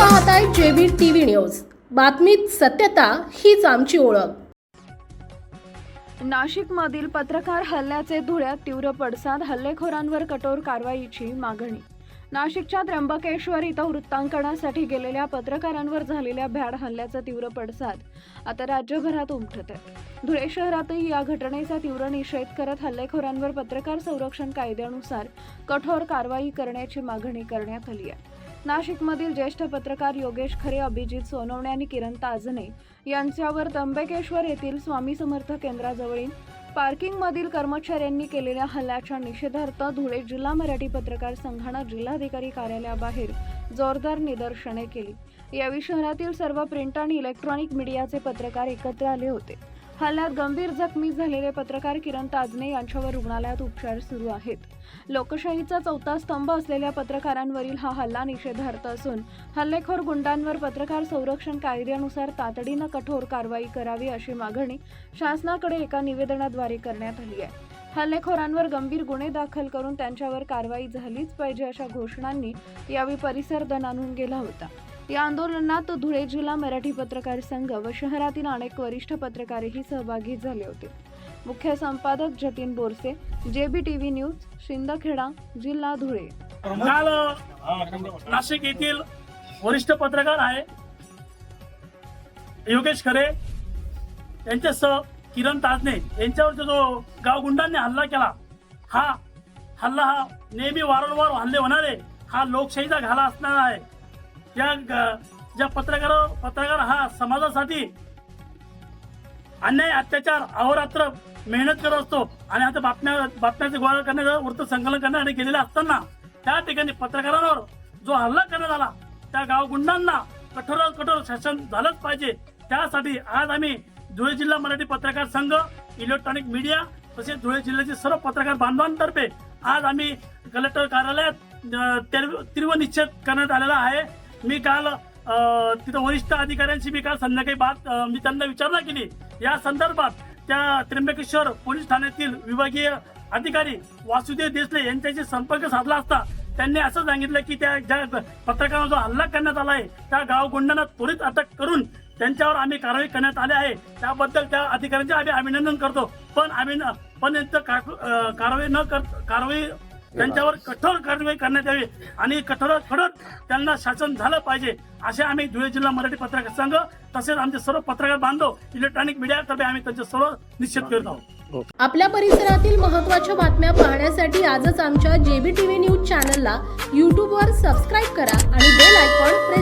पाहताय JB TV news. बातमीत सत्यता हीच आमची ओळख. नाशिकमधील पत्रकार हल्ल्याचे धुळ्यात तीव्र पडसाद हल्लेखोरांवर कठोर कारवाईची मागणी. नाशिकच्या त्र्यंबकेश्वर इथं वृत्तांकनासाठी गेलेल्या पत्रकारांवर झालेल्या भ्याड हल्ल्याचा तीव्र पडसाद आता राज्यभरात उमटत आहे धुळे शहरातही या घटनेचा तीव्र निषेध करत हल्लेखोरांवर पत्रकार संरक्षण कायद्यानुसार कठोर कारवाई करण्याची मागणी करण्यात आली आहे. नाशिकमधील ज्येष्ठ पत्रकार योगेश खरे अभिजित सोनवणे आणि किरण ताजने यांच्यावर त्र्यंबकेश्वर येथील स्वामी समर्थ केंद्राजवळील पार्किंगमधील कर्मचाऱ्यांनी केलेल्या हल्ल्याच्या निषेधार्थ धुळे जिल्हा मराठी पत्रकार संघानं जिल्हाधिकारी कार्यालयाबाहेर जोरदार निदर्शने केली. यावेळी शहरातील सर्व प्रिंट आणि इलेक्ट्रॉनिक मीडियाचे पत्रकार एकत्र आले होते. हल्ल्यात गंभीर जखमी झालेले पत्रकार किरण ताजने यांच्यावर रुग्णालयात उपचार सुरू आहेत. लोकशाहीचा चौथा स्तंभ असलेल्या पत्रकारांवरील हा हल्ला निषेधार्थ असून हल्लेखोर गुंडांवर पत्रकार संरक्षण कायद्यानुसार तातडीनं कठोर कारवाई करावी अशी मागणी शासनाकडे एका निवेदनाद्वारे करण्यात आली आहे. हल्लेखोरांवर गंभीर गुन्हे दाखल करून त्यांच्यावर कारवाई झालीच पाहिजे अशा घोषणांनी यावेळी परिसर दणानून गेला होता. या आंदोलनात धुळे जिल्हा मराठी पत्रकार संघ व शहरातील अनेक वरिष्ठ पत्रकारही सहभागी झाले होते. मुख्य संपादक Jatin Borse JB TV news Shindkheda जिल्हा धुळे. काल नाशिक येथील वरिष्ठ पत्रकार आहे योगेश खरे. यांच्यासह किरण ताजने यांच्यावर जो गाव गुंडांनी हल्ला केला हा हल्ला हा नेहमी वारंवार हल्ले होणारे हा लोकशाहीचा घाला असणार आहे. या ज्या पत्रकार पत्रकार हा समाजासाठी अन्याय अत्याचार अहोरात्र मेहनत करत असतो. आणि आता बातम्या बातम्याचे गोळा करण्याचं वृत्त संकलन करण्यासाठी गेलेले असताना त्या ठिकाणी पत्रकारांवर जो हल्ला करण्यात आला त्या गावगुंडांना कठोरात कठोर शासन झालंच पाहिजे. त्यासाठी आज आम्ही धुळे जिल्हा मराठी पत्रकार संघ इलेक्ट्रॉनिक मीडिया तसेच धुळे जिल्ह्याचे सर्व पत्रकार बांधवांतर्फे आज आम्ही कलेक्टर कार्यालयात तीव्र निश्चित करण्यात आलेला आहे. मी काल तिथं वरिष्ठ अधिकाऱ्यांशी मी काल संध्याकाळी बात मी त्यांना विचारणा केली या संदर्भात त्या त्र्यंबकेश्वर पोलीस ठाण्यातील विभागीय अधिकारी वासुदेव देसले यांच्याशी संपर्क साधला असता त्यांनी असं सांगितलं की त्या ज्या पत्रकारांवर जो हल्ला करण्यात आला आहे त्या गावगुंडांना त्वरित अटक करून त्यांच्यावर आम्ही कारवाई करण्यात आली आहे. त्याबद्दल त्या अधिकाऱ्यांचे आम्ही अभिनंदन करतो. पण आम्ही न- पण यांचं कारवाई न कर कारवाई त्यांच्यावर कठोर कारवाई करण्यात यावी आणि कठोर कडक त्यांना शासन झालं पाहिजे असे आम्ही धुळे जिल्हा मराठी पत्रकार संघ तसेच आमचे सर्व पत्रकार बांधव इलेक्ट्रॉनिक मीडियातर्फे आम्ही त्यांचे सर्व निश्चित करत आहोत. आपल्या परिसरातील महत्त्वाच्या बातम्या पाहण्यासाठी आजच आमच्या जेबी टीव्ही न्यूज चॅनलला यूट्यूबवर सबस्क्राईब करा आणि बेल आयकॉन